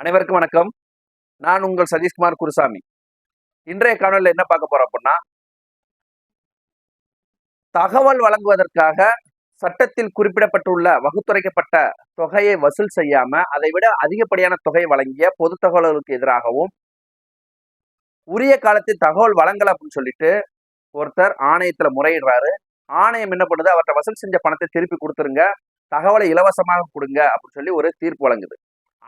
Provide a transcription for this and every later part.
அனைவருக்கும் வணக்கம். நான் உங்கள் சதீஷ்குமார் குருசாமி. இன்றைய காணொலியில் என்ன பார்க்க போறோம் அப்படின்னா தகவல் வழங்குவதற்காக சட்டத்தில் குறிப்பிடப்பட்டுள்ள வகுத்துரைக்கப்பட்ட தொகையை வசூல் செய்யாம அதை விட அதிகப்படியான தொகை வழங்கிய பொது தகவல்களுக்கு எதிராகவும் உரிய காலத்தில் தகவல் வழங்கல அப்படின்னு சொல்லிட்டு ஒருத்தர் ஆணையத்துல முறையிடுறாரு. ஆணையம் என்ன பண்ணுது? அவர்கிட்ட வசூல் செஞ்ச பணத்தை திருப்பி கொடுத்துருங்க. தகவலை இலவசமாக கொடுங்க அப்படின்னு சொல்லி ஒரு தீர்ப்பு வழங்குது.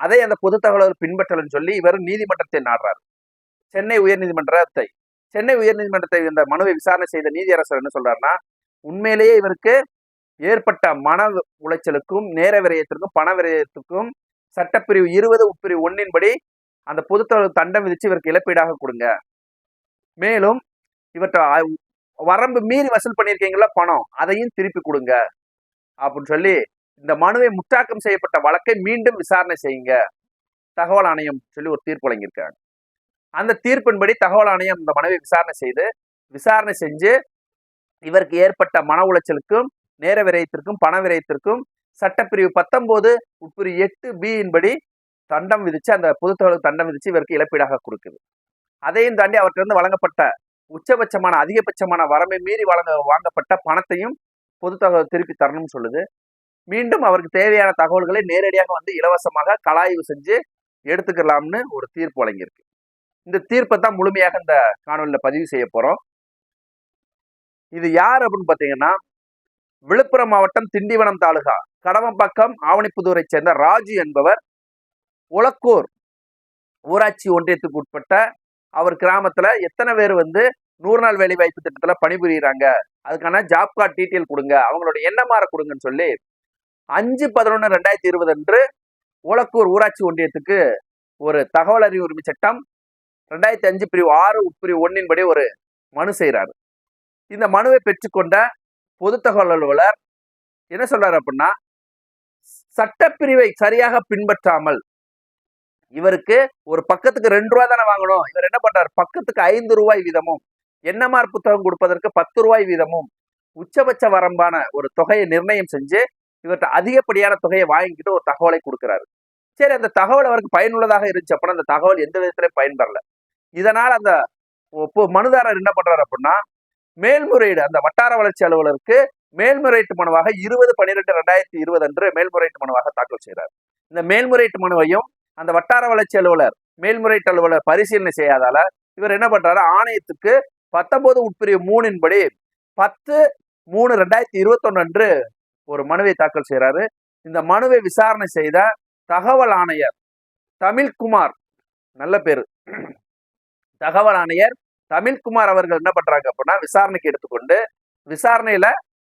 அதை அந்த பொது தகவல்கள் பின்பற்றலன்னு சொல்லி இவர் நீதிமன்றத்தை நாடுறாரு. சென்னை உயர்நீதிமன்றத்தை சென்னை உயர்நீதிமன்றத்தை இந்த மனுவை விசாரணை செய்த நீதியரசர் என்ன சொல்றாருன்னா உண்மையிலேயே இவருக்கு ஏற்பட்ட மன உளைச்சலுக்கும் நேர விரயத்திற்கும் பண விரயத்திற்கும் சட்டப்பிரிவு இருபது உட்பிரிவு ஒன்னின்படி அந்த பொது தண்டம் விதிச்சு இவருக்கு இழப்பீடாக கொடுங்க. மேலும் இவற்றை வரம்பு மீறி வசூல் பண்ணியிருக்கீங்களா பணம் அதையும் திருப்பி கொடுங்க. அப்படின்னு சொல்லி இந்த மனுவை முற்றாக்கம் செய்யப்பட்ட வழக்கை மீண்டும் விசாரணை செய்யுங்க. தகவல் ஆணையம் சொல்லி ஒரு தீர்ப்பு வழங்கியிருக்காங்க. அந்த தீர்ப்பின்படி தகவல் ஆணையம் இந்த மனுவை விசாரணை செய்து விசாரணை செஞ்சு இவருக்கு ஏற்பட்ட மன உளைச்சலுக்கும் நேர விரயத்திற்கும் பண விரயத்திற்கும் சட்டப்பிரிவு பத்தொன்பது உட்பிரிவு எட்டு பியின்படி தண்டம் விதிச்சு அந்த பொது தண்டம் விதிச்சு இவருக்கு இழப்பீடாக கொடுக்குது. அதையும் தாண்டி அவற்றிலிருந்து வழங்கப்பட்ட உச்சபட்சமான அதிகபட்சமான வரம்பை மீறி வழங்க வாங்கப்பட்ட பணத்தையும் பொது தகவல் திருப்பி தரணும்னு சொல்லுது. மீண்டும் அவருக்கு தேவையான தகவல்களை நேரடியாக வந்து இலவசமாக கலாய்வு செஞ்சு எடுத்துக்கலாம்னு ஒரு தீர்ப்பு வழங்கியிருக்கு. இந்த தீர்ப்பை தான் முழுமையாக இந்த காணொலியில் பதிவு செய்ய போகிறோம் இது யார் அப்படின்னு பார்த்தீங்கன்னா விழுப்புரம் மாவட்டம் திண்டிவனம் தாலுகா கடவம்பாக்கம் ஆவணிப்புதூரை சேர்ந்த ராஜு என்பவர் உலக்கூர் ஊராட்சி ஒன்றியத்துக்கு உட்பட்ட அவர் கிராமத்தில் எத்தனை பேர் வந்து நூறு நாள் வேலை வாய்ப்பு திட்டத்தில் பணிபுரியிறாங்க அதுக்கான ஜாப் கார்டு டீட்டெயில் கொடுங்க அவங்களோட எண்ணமாற கொடுங்கன்னு சொல்லி அஞ்சு பதினொன்று ரெண்டாயிரத்தி இருபது அன்று உலக்கூர் ஊராட்சி ஒன்றியத்துக்கு ஒரு தகவல் அறிவு உரிமை சட்டம் ரெண்டாயிரத்தி அஞ்சு பிரிவு ஆறு உட்பிரிவு ஒன்னின்படி ஒரு மனு செய்கிறாரு இந்த மனுவை பெற்றுக்கொண்ட பொது தகவல் அலுவலர் என்ன சொல்றாரு அப்படின்னா சட்டப்பிரிவை சரியாக பின்பற்றாமல் இவருக்கு ஒரு பக்கத்துக்கு ரெண்டு ரூபா தானே வாங்கணும். இவர் என்ன பண்றாரு? பக்கத்துக்கு ஐந்து ரூபாய் வீதமும் என்எம்ஆர் புத்தகம் கொடுப்பதற்கு பத்து ரூபாய் வீதமும் உச்சபட்ச வரம்பான ஒரு தொகையை நிர்ணயம் செஞ்சு இவர்கிட்ட அதிகப்படியான தொகையை வாங்கிக்கிட்டு ஒரு தகவலை கொடுக்குறாரு. சரி அந்த தகவல் அவருக்கு பயனுள்ளதாக இருந்துச்சு அப்படின்னா அந்த தகவல் எந்த விதத்திலையும் பயன்பெறல. இதனால் அந்த மனுதாரர் என்ன பண்றாரு அப்படின்னா மேல்முறையீடு அந்த வட்டார வளர்ச்சி அலுவலருக்கு மேல்முறையீட்டு மனுவாக இருபது பன்னிரெண்டு ரெண்டாயிரத்தி இருபது அன்று மேல்முறையீட்டு மனுவாக தாக்கல் செய்கிறார். இந்த மேல்முறையீட்டு மனுவையும் அந்த வட்டார வளர்ச்சி அலுவலர் மேல்முறையீட்டு அலுவலர் பரிசீலனை செய்யாதால இவர் என்ன பண்றாரு? ஆணையத்துக்கு பத்தொன்பது உட்பிரிவு மூணின்படி பத்து மூணு ரெண்டாயிரத்தி இருபத்தொன்னு அன்று ஒரு மனுவை தாக்கல் செய்கிறாரு இந்த மனுவை விசாரணை செய்த தகவல் ஆணையர் தமிழ்குமார் நல்ல பேரு. தகவல் ஆணையர் தமிழ்குமார் அவர்கள் என்ன பண்றாங்க அப்படின்னா விசாரணைக்கு எடுத்துக்கொண்டு விசாரணையில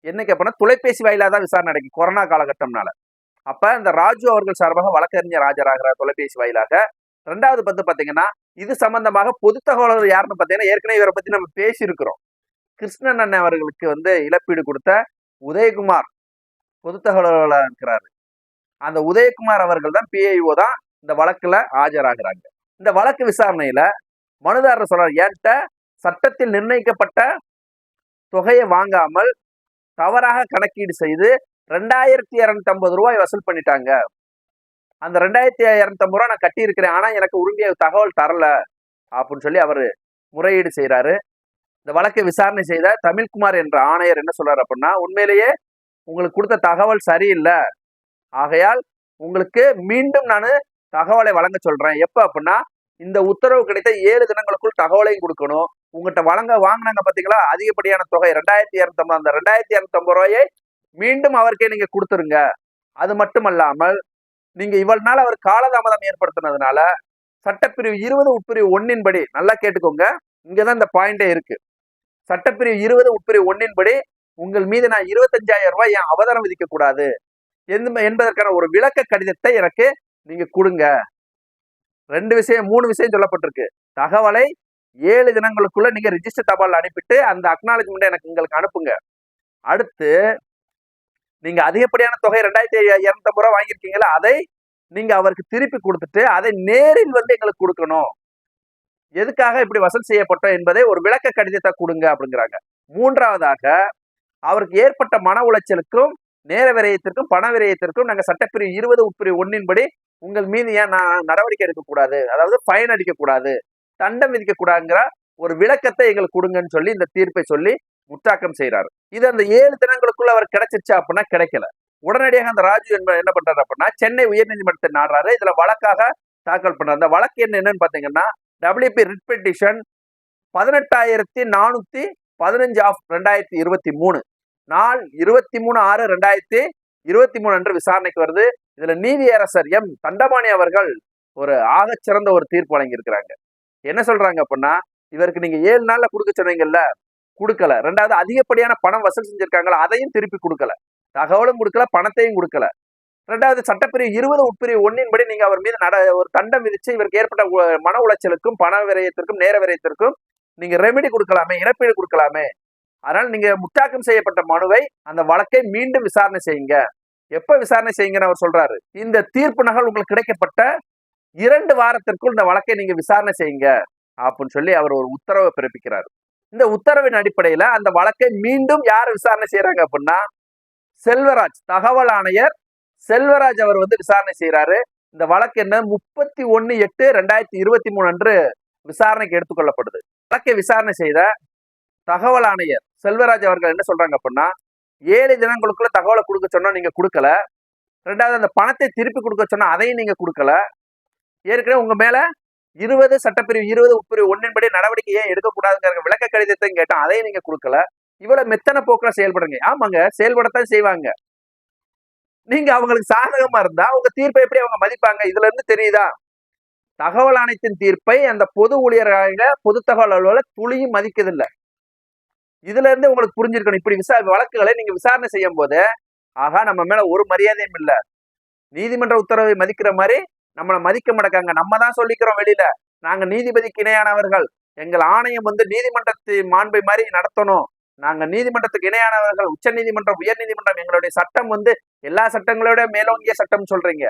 என்னைக்கு அப்படின்னா தொலைபேசி வாயிலாக தான் விசாரணை நடக்கும் கொரோனா காலகட்டம்னால. அப்ப இந்த ராஜு அவர்கள் சார்பாக வழக்கறிஞர் ஆஜராகிறார் தொலைபேசி வாயிலாக ரெண்டாவது பத்து பார்த்தீங்கன்னா இது சம்பந்தமாக பொது தகவலர் யாருன்னு பார்த்தீங்கன்னா ஏற்கனவே இவரை பத்தி நம்ம பேசியிருக்கிறோம். கிருஷ்ணன் அண்ணன் அவர்களுக்கு வந்து இழப்பீடு கொடுத்த உதயகுமார் பொது தகவலர் இருக்கிறாரு அந்த உதயகுமார் அவர்கள் தான் பிஐஓ தான் இந்த வழக்கில் ஆஜராகிறாங்க. இந்த வழக்கு விசாரணையில மனுதாரர் சொல்றார் என்கிட்ட சட்டத்தில் நிர்ணயிக்கப்பட்ட தொகையை வாங்காமல் தவறாக கணக்கீடு செய்து ரெண்டாயிரத்தி இரநூத்தி ஐம்பது ரூபாய் வசூல் பண்ணிட்டாங்க. அந்த ரெண்டாயிரத்தி இரநூத்தம்பது ரூபா நான் கட்டியிருக்கிறேன் ஆனால் எனக்கு உரிமைய தகவல் தரல அப்படின்னு சொல்லி அவர் முறையீடு செய்கிறாரு இந்த வழக்கை விசாரணை செய்த தமிழ்குமார் என்ற ஆணையர் என்ன சொல்றாரு அப்படின்னா உண்மையிலேயே உங்களுக்கு கொடுத்த தகவல் சரியில்லை. ஆகையால் உங்களுக்கு மீண்டும் நான் தகவலை வழங்க சொல்கிறேன் எப்போ அப்படின்னா இந்த உத்தரவு கிடைத்த ஏழு தினங்களுக்குள் தகவலையும் கொடுக்கணும். உங்கள்கிட்ட வழங்க வாங்கினாங்க பார்த்தீங்களா அதிகப்படியான தொகை ரெண்டாயிரத்தி இரநூத்தம்பது அந்த ரெண்டாயிரத்தி இரநூத்தம்பது ரூபாயை மீண்டும் அவருக்கே நீங்கள் கொடுத்துருங்க. அது மட்டுமல்லாமல் நீங்கள் இவ்வளவு நாள் அவர் காலதாமதம் ஏற்படுத்தினதுனால சட்டப்பிரிவு இருபது உட்பிரிவு ஒன்னின்படி நல்லா கேட்டுக்கோங்க. இங்கே தான் இந்த பாயிண்டே இருக்கு. சட்டப்பிரிவு இருபது உட்பிரிவு ஒன்னின்படி உங்கள் மீது நான் இருபத்தஞ்சாயிரம் ரூபாய் ஏன் அவதாரம் விதிக்க கூடாது எந்த- என்பதற்கான ஒரு விளக்க கடிதத்தை எனக்கு நீங்க கொடுங்க. ரெண்டு விஷயம் மூணு விஷயம் சொல்லப்பட்டிருக்கு. தகவலை ஏழு தினங்களுக்குள்ள நீங்க ரிஜிஸ்டர் தபால் அனுப்பிட்டு அந்த அக்னாலஜ்மெண்ட் எனக்கு உங்களுக்கு அனுப்புங்க. அடுத்து நீங்க அதிகப்படியான தொகை ரெண்டாயிரத்தி இரநூத்தம்பது ரூபா வாங்கியிருக்கீங்களா? அதை நீங்க அவருக்கு திருப்பி கொடுத்துட்டு அதை நேரில் வந்து எங்களுக்கு கொடுக்கணும். எதுக்காக இப்படி வசூல் செய்யப்பட்டோம் என்பதை ஒரு விளக்க கடிதத்தை கொடுங்க அப்படிங்கிறாங்க. மூன்றாவதாக அவருக்கு ஏற்பட்ட மன உளைச்சலுக்கும் நேர விரயத்திற்கும் பண விரயத்திற்கும் நாங்கள் சட்டப்பிரிவு இருபது உட்பிரிவு ஒன்றின்படி உங்கள் மீது ஏன் நான் நடவடிக்கை எடுக்கக்கூடாது? அதாவது ஃபைன் அடிக்கக்கூடாது. தண்டம் விதிக்கக்கூடாதுங்கிற ஒரு விளக்கத்தை எங்களுக்கு கொடுங்கன்னு சொல்லி இந்த தீர்ப்பை சொல்லி முற்றாக்கம் செய்கிறாரு இது அந்த ஏழு தினங்களுக்குள்ள அவர் கிடைச்சிருச்சா அப்படின்னா கிடைக்கல. உடனடியாக அந்த ராஜு என்ப என்ன பண்றாரு அப்படின்னா சென்னை உயர்நீதிமன்றத்தை நாடுறாரு. இதுல வழக்காக தாக்கல் பண்றாரு. அந்த வழக்கு என்ன என்னன்னு பாத்தீங்கன்னா டபிள்யூபி ரிட் பெட்டிஷன் பதினெட்டாயிரத்தி நானூத்தி பதினஞ்சு ஆஃப் ரெண்டாயிரத்தி இருபத்தி மூணு. நாள் இருபத்தி மூணு ஆறு ரெண்டாயிரத்தி இருபத்தி மூணு அன்று விசாரணைக்கு வருது. இதுல நீதியரசர் எம். தண்டபாணி அவர்கள் ஒரு ஆகச்சிறந்த ஒரு தீர்ப்பு வழங்கியிருக்கிறாங்க. என்ன சொல்றாங்க அப்படின்னா இவருக்கு நீங்க ஏழு நாள்ல கொடுக்க சொன்னீங்கல்ல கொடுக்கல. ரெண்டாவது அதிகப்படியான பணம் வசூல் செஞ்சிருக்காங்களா அதையும் திருப்பி கொடுக்கல. தகவலும் கொடுக்கல பணத்தையும் கொடுக்கல. ரெண்டாவது சட்டப்பிரிவு இருபது உட்பிரிவு ஒன்னின்படி நீங்க அவர் மீது நட ஒரு தண்டம் விதிச்சு இவருக்கு ஏற்பட்ட மன உளைச்சலுக்கும் பண விரயத்திற்கும் நேர விரயத்திற்கும் நீங்க ரெமெடி கொடுக்கலாமே இழப்பீடு கொடுக்கலாமே அதனால் நீங்க முட்டாக்கம் செய்யப்பட்ட மனுவை அந்த வழக்கை மீண்டும் விசாரணை செய்யுங்க. எப்ப விசாரணை செய்யுங்கன்னு அவர் சொல்றாரு. இந்த தீர்ப்பு நகல் உங்களுக்கு கிடைக்கப்பட்ட இரண்டு வாரத்திற்குள் இந்த வழக்கை நீங்க விசாரணை செய்யுங்க அப்படின்னு சொல்லி அவர் ஒரு உத்தரவை பிறப்பிக்கிறார். இந்த உத்தரவின் அடிப்படையில அந்த வழக்கை மீண்டும் யார் விசாரணை செய்யறாங்க அப்படின்னா செல்வராஜ் தகவல் ஆணையர் செல்வராஜ் அவர் வந்து விசாரணை செய்யறாரு இந்த வழக்கு என்ன? முப்பத்தி ஒன்னு எட்டு ரெண்டாயிரத்தி இருபத்தி மூணு அன்று விசாரணைக்கு எடுத்துக்கொள்ளப்படுது வழக்கை விசாரணை செய்த தகவல் ஆணையர் செல்வராஜ் அவர்கள் என்ன சொல்றாங்க அப்படின்னா ஏழு தினங்களுக்குள்ள தகவலை கொடுக்க சொன்னா நீங்க கொடுக்கல. ரெண்டாவது அந்த பணத்தை திருப்பி கொடுக்க சொன்னா அதையும் நீங்க கொடுக்கல. ஏற்கனவே உங்க மேல இருபது சட்டப்பிரிவு இருபது உட்பிரிவு ஒன்றின்படி நடவடிக்கை ஏன் எடுக்கக்கூடாதுங்கிற விளக்க கடிதத்தையும் கேட்டோம் அதையும் நீங்க கொடுக்கல. இவ்வளவு மெத்தனை போக்குல செயல்படுங்க ஆமாங்க செயல்படத்தான் செய்வாங்க. நீங்க அவங்களுக்கு சாதகமா இருந்தா உங்க தீர்ப்பை எப்படி அவங்க மதிப்பாங்க? இதுல இருந்து தெரியுதா? தகவல் ஆணையத்தின் தீர்ப்பை அந்த பொது ஊழியராக பொது தகவல் அலுவலர் துளியும் மதிக்கதில்லை. இதுல இருந்து உங்களுக்கு புரிஞ்சிருக்கணும். இப்படி விசா வழக்குகளை நீங்க விசாரணை செய்யும் போது ஆகா நம்ம மேல ஒரு மரியாதையும் இல்ல. நீதிமன்ற உத்தரவை மதிக்கிற மாதிரி நம்மளை மதிக்க மாட்டாங்க நம்ம தான் சொல்லிக்கிறோம் வெளியில. நாங்க நீதிபதிக்கு இணையானவர்கள். எங்கள் ஆணையம் வந்து நீதிமன்றத்தின் மாண்பை மாதிரி நடத்தணும். நாங்க நீதிமன்றத்துக்கு இணையானவர்கள் உச்ச நீதிமன்றம் உயர் நீதிமன்றம் எங்களுடைய சட்டம் வந்து எல்லா சட்டங்களோட மேலோங்கிய சட்டம் சொல்றீங்க.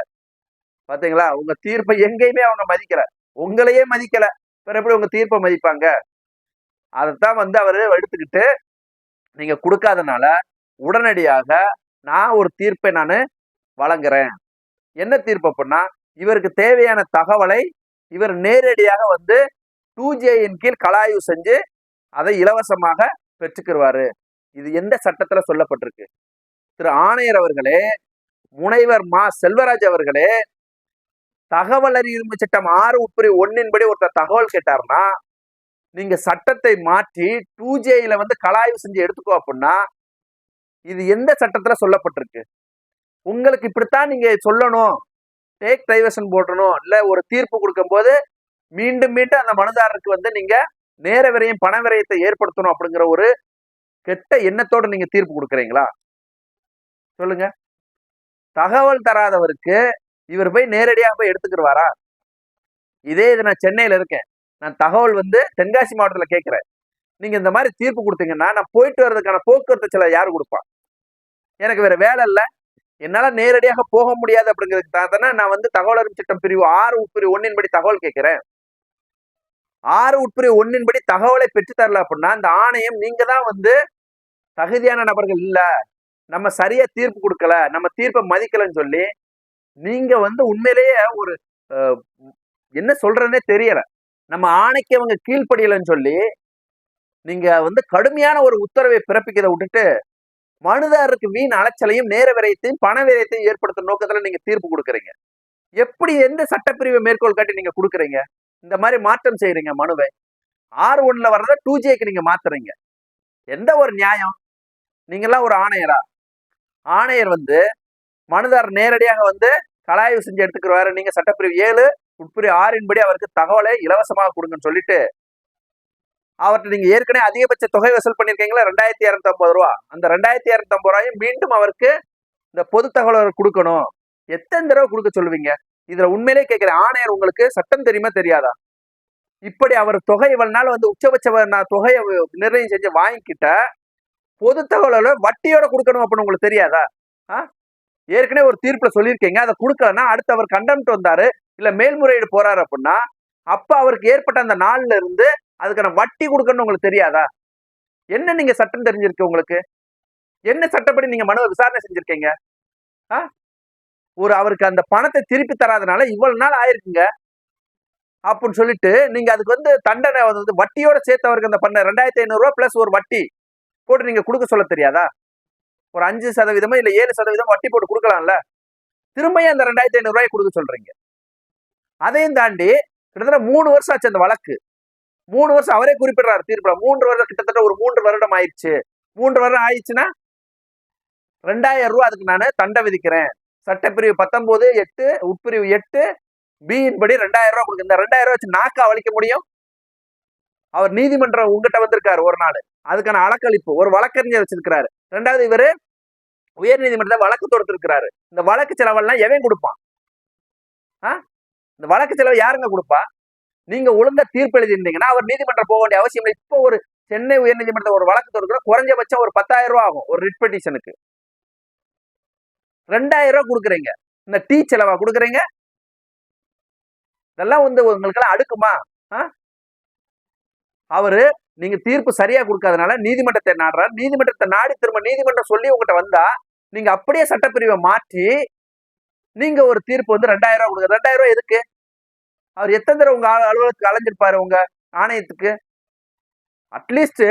பாத்தீங்களா? உங்க தீர்ப்பை எங்கேயுமே அவங்க மதிக்கல. உங்களையே மதிக்கல. பிற எப்படி உங்க தீர்ப்பை மதிப்பாங்க? அதைத்தான் வந்து அவர் எடுத்துக்கிட்டு நீங்க கொடுக்காதனால உடனடியாக நான் ஒரு தீர்ப்பை நான் வழங்குறேன். என்ன தீர்ப்பு அப்படின்னா இவருக்கு தேவையான தகவலை இவர் நேரடியாக வந்து டூ ஜேயின் கீழ் கலாய்வு செஞ்சு அதை இலவசமாக பெற்றுக்கிடுவாரு இது எந்த சட்டத்தில் சொல்லப்பட்டிருக்கு? திரு ஆணையர் அவர்களே முனைவர் மா. செல்வராஜ் அவர்களே தகவல் அறிவுரிமை சட்டம் ஆறு உட்பிரிவு ஒன்னின்படி ஒருத்தர் தகவல் கேட்டாருன்னா நீங்க சட்டத்தை மாற்றி டூ ஜேயில வந்து கலாய்வு செஞ்சு எடுத்துக்கோ அப்படின்னா இது எந்த சட்டத்துல சொல்லப்பட்டிருக்கு? உங்களுக்கு இப்படித்தான் நீங்க சொல்லணும். டேக் டைவர்ஷன் போடணும். இல்ல ஒரு தீர்ப்பு கொடுக்கும்போது மீண்டும் மீண்டும் அந்த மனுதாரருக்கு வந்து நீங்க நேர விரையும் பண விரயத்தை ஏற்படுத்தணும் அப்படிங்கிற ஒரு கெட்ட எண்ணத்தோடு நீங்க தீர்ப்பு கொடுக்குறீங்களா? சொல்லுங்க. தகவல் தராதவருக்கு இவர் போய் நேரடியாக போய் எடுத்துக்கிடுவாரா இதே இது நான் சென்னையில இருக்கேன். நான் தகவல் வந்து தென்காசி மாவட்டத்தில் கேட்குறேன் நீங்கள் இந்த மாதிரி தீர்ப்பு கொடுத்தீங்கன்னா நான் போயிட்டு வர்றதுக்கான போக்குவரத்து செலவு யார் கொடுப்பா? எனக்கு வேற வேலை இல்லை. என்னால் நேரடியாக போக முடியாது அப்படிங்கிறதுக்கு தானே நான் வந்து தகவல் அறிவு சட்டம் பிரிவு ஆறு உட்பிரிவு ஒன்னின்படி தகவல் கேட்குறேன் ஆறு உட்பிரிவு ஒன்னின்படி தகவலை பெற்று தரல அப்படின்னா அந்த ஆணையம் நீங்கள் தான் வந்து தகுதியான நபர்கள் இல்லை. நம்ம சரியா தீர்ப்பு கொடுக்கல நம்ம தீர்ப்பை மதிக்கலன்னு சொல்லி நீங்க வந்து உண்மையிலேயே ஒரு என்ன சொல்றேன்னே தெரியல. நம்ம ஆணைக்கு அவங்க கீழ்ப்படியலைன்னு சொல்லி நீங்க வந்து கடுமையான ஒரு உத்தரவை பிறப்பிக்கிறத விட்டுட்டு மனுதாரருக்கு வீண் அலைச்சலையும் நேர விரயத்தையும் பண விரயத்தையும் ஏற்படுத்தும் நோக்கத்துல நீங்க தீர்ப்பு கொடுக்குறீங்க. எப்படி எந்த சட்டப்பிரிவை மேற்கோள் காட்டி நீங்க கொடுக்குறீங்க? இந்த மாதிரி மாற்றம் செய்யறீங்க மனுவை. ஆறு ஒன்ல வர்றத டூ ஜேக்கு நீங்க மாத்துறீங்க. எந்த ஒரு நியாயம்? நீங்கெல்லாம் ஒரு ஆணையரா? ஆணையர் வந்து மனுதாரர் நேரடியாக வந்து கலாய்வு செஞ்சு எடுத்துக்கிறவாரு நீங்க சட்டப்பிரிவு ஏழு உட்பிரிவு ஆறின்படி அவருக்கு தகவலை இலவசமாக கொடுங்கன்னு சொல்லிட்டு அவர்கிட்ட நீங்க ஏற்கனவே அதிகபட்ச தொகை வசூல் பண்ணிருக்கீங்களா ரெண்டாயிரத்தி இரநூத்தி ஐம்பது ரூபா. அந்த ரெண்டாயிரத்தி இரநூத்தி ஐம்பது ரூபாயும் மீண்டும் அவருக்கு இந்த பொது தகவல் கொடுக்கணும். எத்தனை தடவை கொடுக்க சொல்லுவீங்க? இதுல உண்மையிலே கேட்கிறேன். ஆணையர் உங்களுக்கு சட்டம் தெரியுமா தெரியாதா? இப்படி அவர் தொகை இவ்வளவு வந்து உச்சபட்ச நான் தொகையை நிர்ணயம் செஞ்சு வாங்கிக்கிட்ட பொது தகவலை வட்டியோட கொடுக்கணும் அப்படின்னு உங்களுக்கு தெரியாதா? ஆ? ஏற்கனவே ஒரு தீர்ப்புல சொல்லியிருக்கீங்க. அதை கொடுக்கலன்னா அடுத்து அவர் கண்டம்ட்டு வந்தாரு. இல்ல மேல்முறையீடு போறாரு அப்படின்னா அப்ப அவருக்கு ஏற்பட்ட அந்த நாள்ல இருந்து அதுக்கான வட்டி கொடுக்கணும்னு உங்களுக்கு தெரியாதா? என்ன நீங்க சட்டம் தெரிஞ்சிருக்கு உங்களுக்கு? என்ன சட்டப்படி நீங்க மனுவை விசாரணை செஞ்சிருக்கீங்க? ஆ? ஒரு அவருக்கு அந்த பணத்தை திருப்பி தராதனால இவ்வளவு நாள் ஆயிருக்குங்க. அப்படின்னு சொல்லிட்டு நீங்க அதுக்கு வந்து தண்டனை வந்து வட்டியோட சேர்த்து அவருக்கு அந்த பண்ண ரெண்டாயிரத்தி ஐநூறுரூவா பிளஸ் ஒரு வட்டி போட்டு நீங்க கொடுக்க சொல்ல தெரியாதா? ஒரு அஞ்சு சதவீதமோ இல்ல ஏழு சதவீதம் வட்டி போட்டு கொடுக்கலாம்ல. திரும்பியும் அந்த ரெண்டாயிரத்தி ஐநூறுரூவாய் கொடுக்க சொல்றீங்க. அதையும் தாண்டி கிட்டத்தட்ட மூணு வருஷம் ஆச்சு அந்த வழக்கு. மூணு வருஷம் அவரே குறிப்பிடுறாரு தீர்ப்புல. மூன்று வருடம் கிட்டத்தட்ட ஒரு மூன்று வருடம் ஆயிடுச்சு. மூன்று வருடம் ஆயிடுச்சுன்னா ரெண்டாயிரம் ரூபா அதுக்கு நான் தண்டை விதிக்கிறேன். சட்டப்பிரிவு பத்தொன்பது எட்டு உட்பிரிவு எட்டு பியின் படி ரெண்டாயிரம் ரூபா கொடுங்க. இந்த ரெண்டாயிரம் ரூபா வச்சு நாக்கா வலிக்க முடியும்? அவர் நீதிமன்றம் உங்ககிட்ட வந்திருக்காரு ஒரு நாள். அதுக்கான அலக்களிப்பு ஒரு வழக்கறிஞர் வச்சிருக்கிறாரு. ரெண்டாவது இவர் உயர் நீதிமன்றத்தை வழக்கு தொடுத்திருக்கிறாரு. இந்த வழக்கு செலவெல்லாம் எவன் கொடுப்பான்? ஆ? இந்த வழக்கு செலவு யாருங்க கொடுப்பா? நீங்க ஒழுங்கா தீர்ப்பு எழுதியிருந்தீங்கன்னா அவர் நீதிமன்றம் போக வேண்டிய அவசியம் இல்லை. இப்போ ஒரு சென்னை உயர் நீதிமன்றத்தில் ஒரு வழக்கு தொடுக்கிற குறைஞ்சபட்சம் ஒரு பத்தாயிரம் ரூபா ஆகும் ஒரு ரிட் பெட்டிஷனுக்கு. ரெண்டாயிரம் ரூபாய் கொடுக்குறீங்க. இந்த டீ செலவா கொடுக்குறீங்க? இதெல்லாம் வந்து உங்களுக்கெல்லாம் அடுக்குமா? ஆ? அவரு நீங்க தீர்ப்பு சரியா கொடுக்காதனால நீதிமன்றத்தை நாடுறாரு. நீதிமன்றத்தை நாடி திரும்ப நீதிமன்றம் சொல்லி உங்ககிட்ட வந்தா நீங்க அப்படியே சட்டப்பிரிவை மாற்றி நீங்க ஒரு தீர்ப்பு வந்து ரெண்டாயிரம் ரூபா கொடுங்க. ரெண்டாயிரம் ரூபா எதுக்கு? அவர் எத்தனை தடவை உங்க அலுவலகத்துக்கு அலைஞ்சிருப்பாரு உங்க ஆணையத்துக்கு? அட்லீஸ்ட்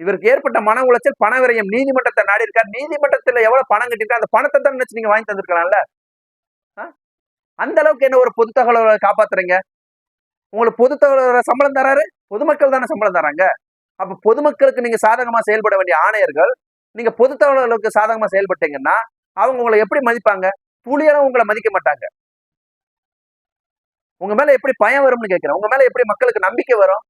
இவருக்கு ஏற்பட்ட மன உளைச்சல் பண விரயம் நீதிமன்றத்தை நாடி இருக்கார். நீதிமன்றத்துல எவ்வளவு பணம் கட்டிருக்கா அந்த பணத்தை தான் நினைச்சு நீங்க வாங்கி தந்திருக்கலாம்ல? ஆ? அந்த அளவுக்கு என்ன ஒரு பொது தகவலை காப்பாத்துறீங்க? உங்களுக்கு பொது தகவல் சம்பளம் தராரு? பொதுமக்கள் தானே சம்பளம் தராங்க. அப்ப பொதுமக்களுக்கு நீங்க சாதகமா செயல்பட வேண்டிய ஆணையர்கள் நீங்க பொது தகவல்களுக்கு சாதகமா செயல்பட்டீங்கன்னா அவங்க உங்களை எப்படி மதிப்பாங்க? புலியெல்லாம் உங்களை மதிக்க மாட்டாங்க. உங்க மேல எப்படி பயம் வரும்னு கேட்கிறேன். உங்க மேல எப்படி மக்களுக்கு நம்பிக்கை வரும்?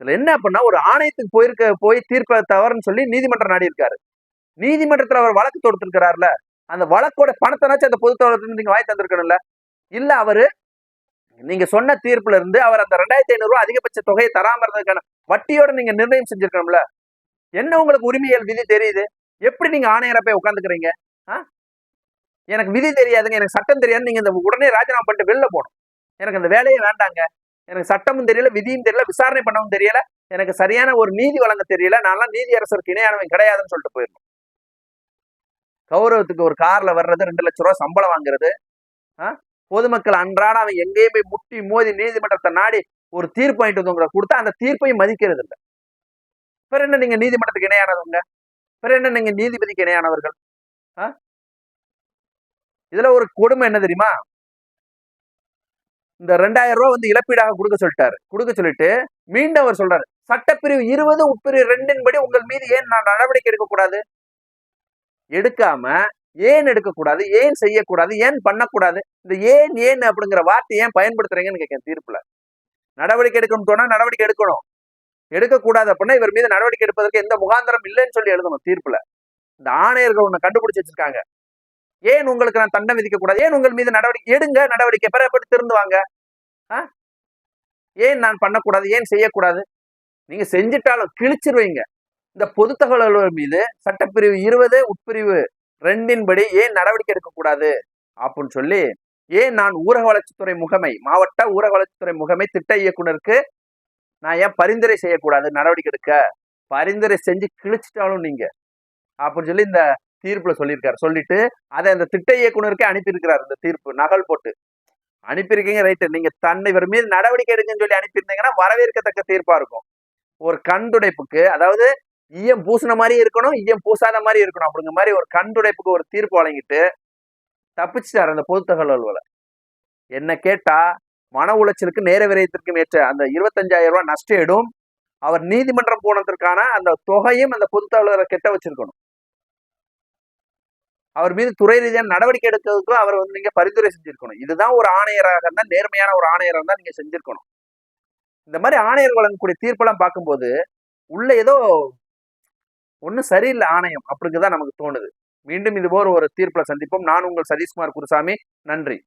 இதுல என்ன அப்படின்னா ஒரு ஆணையத்துக்கு போயிருக்க போய் தீர்ப்ப தவறுன்னு சொல்லி நீதிமன்றம் நாடி இருக்காரு நீதிமன்றத்துல அவர் வழக்கு தொடுத்திருக்கிறாருல அந்த வழக்கோட பணத்தைனாச்சும் அந்த பொது நீங்க வாய் தந்திருக்கணும்ல. இல்ல அவரு நீங்க சொன்ன தீர்ப்புல இருந்து அவர் அந்த ரெண்டாயிரத்தி ஐநூறு ரூபாய் அதிகபட்ச தொகையை தராம இருந்ததுக்கான வட்டியோட நீங்க நிர்ணயம் செஞ்சிருக்கணும்ல. என்ன உங்களுக்கு உரிமையல் விதி தெரியுது? எப்படி நீங்க ஆணையரை போய் உட்காந்துக்கிறீங்க எனக்கு விதி தெரியாதுங்க எனக்கு சட்டம் தெரியாது நீங்கள் இந்த உடனே ராஜினாமா பண்ணிட்டு வெளில போகணும். எனக்கு அந்த வேலையே வேண்டாங்க. எனக்கு சட்டமும் தெரியல விதியும் தெரியல விசாரணை பண்ணவும் தெரியல எனக்கு சரியான ஒரு நீதி வழங்க தெரியல நான்லாம் நீதி அரசருக்கு இணையானவன் கிடையாதுன்னு சொல்லிட்டு போயிடணும். கௌரவத்துக்கு ஒரு கார்ல வர்றது ரெண்டு லட்ச ரூபா சம்பளம் வாங்குறது ஆ? பொதுமக்கள் அன்றாட அவன் எங்கேயும் போய் முட்டி மோதி நீதிமன்றத்தை நாடி ஒரு தீர்ப்பு வாங்கிட்டு வந்தவங்க கொடுத்தா அந்த தீர்ப்பையும் மதிக்கிறது இல்லை பிற என்ன நீங்க நீதிமன்றத்துக்கு இணையானவங்க? பிற என்ன நீங்க நீதிபதிக்கு இணையானவர்கள்? ஆ? இதுல ஒரு கொடுமை என்ன தெரியுமா? இந்த ரெண்டாயிரம் ரூபாய் வந்து இழப்பீடாக கொடுக்க சொல்லிட்டாரு. கொடுக்க சொல்லிட்டு மீண்டும் அவர் சொல்றாரு சட்டப்பிரிவு இருபது உட்பிரிவு ரெண்டின் படி உங்கள் மீது ஏன் நான் நடவடிக்கை எடுக்கக்கூடாது? எடுக்காம ஏன் எடுக்கக்கூடாது? ஏன் செய்யக்கூடாது? ஏன் பண்ணக்கூடாது? இந்த ஏன் ஏன் அப்படிங்கிற வார்த்தை ஏன் பயன்படுத்துறீங்கன்னு கேட்கேன் தீர்ப்புல. நடவடிக்கை எடுக்கணும் தோணா நடவடிக்கை எடுக்கணும். எடுக்கக்கூடாது அப்படின்னா இவர் மீது நடவடிக்கை எடுப்பதற்கு எந்த முகாந்திரம் இல்லைன்னு சொல்லி எழுதணும் தீர்ப்புல. இந்த ஆணையர்கள் ஒன்று கண்டுபிடிச்சு வச்சிருக்காங்க. ஏன் உங்களுக்கு நான் தண்டனை விதிக்க கூடாது? ஏன் உங்கள் மீது நடவடிக்கை எடுங்க நடவடிக்கை. பெற எப்படி திருந்துவாங்க? ஆ? ஏன் நான் பண்ணக்கூடாது? ஏன் செய்யக்கூடாது? நீங்க செஞ்சிட்டாலும் கிழிச்சிருவீங்க. இந்த பொது தகவல்கள் மீது சட்டப்பிரிவு இருபது உட்பிரிவு ரெண்டின் படி ஏன் நடவடிக்கை எடுக்கக்கூடாது? அப்படின்னு சொல்லி ஏன் நான் ஊரக வளர்ச்சித்துறை முகமை மாவட்ட ஊரக வளர்ச்சித்துறை முகமை திட்ட இயக்குனருக்கு நான் ஏன் பரிந்துரை செய்யக்கூடாது? நடவடிக்கை எடுக்க. பரிந்துரை செஞ்சு கிழிச்சிட்டாலும் நீங்க. அப்படின்னு சொல்லி இந்த தீர்ப்புல சொல்லியிருக்காரு. சொல்லிட்டு அதை அந்த திட்ட இயக்குனருக்கே அனுப்பியிருக்கிறார் இந்த தீர்ப்பு. நகல் போட்டு. அனுப்பியிருக்கீங்க ரைட்டு நீங்க தன்னை இவர் மீது நடவடிக்கை எடுங்கன்னு சொல்லி அனுப்பியிருந்தீங்கன்னா வரவேற்கத்தக்க தீர்ப்பா இருக்கும். ஒரு கண் துடைப்புக்கு அதாவது ஈயம் பூசின மாதிரி இருக்கணும் ஈயம் பூசாத மாதிரி இருக்கணும். அப்படிங்கிற மாதிரி ஒரு கண்டுடைப்புக்கு ஒரு தீர்ப்பு வழங்கிட்டு தப்பிச்சிட்டார் அந்த பொது தகவல் அலுவலர். என்ன கேட்டா மன உளைச்சலுக்கு நேர விரயத்திற்கும் ஏற்ற அந்த இருபத்தஞ்சாயிரம் ரூபாய் இடும் அவர் நீதிமன்றம் போனதற்கான அந்த தொகையும் அந்த பொது தகவலரை கெட்ட வச்சிருக்கணும். அவர் மீது துறை ரீதியான நடவடிக்கை எடுக்கிறதுக்கும் அவர் வந்து நீங்க பரிந்துரை செஞ்சிருக்கணும். இதுதான் ஒரு ஆணையராக இருந்தால் நேர்மையான ஒரு ஆணையராக இருந்தா நீங்க செஞ்சிருக்கணும். இந்த மாதிரி ஆணையர் வழங்கக்கூடிய தீர்ப்பெல்லாம் பார்க்கும்போது உள்ள ஏதோ ஒன்றும் சரியில்லை ஆணையம் அப்படிங்கிறதான் நமக்கு தோணுது. மீண்டும் இது போல ஒரு தீர்ப்பில் சந்திப்போம். நான் உங்கள் சதீஷ்குமார் குருசாமி. நன்றி.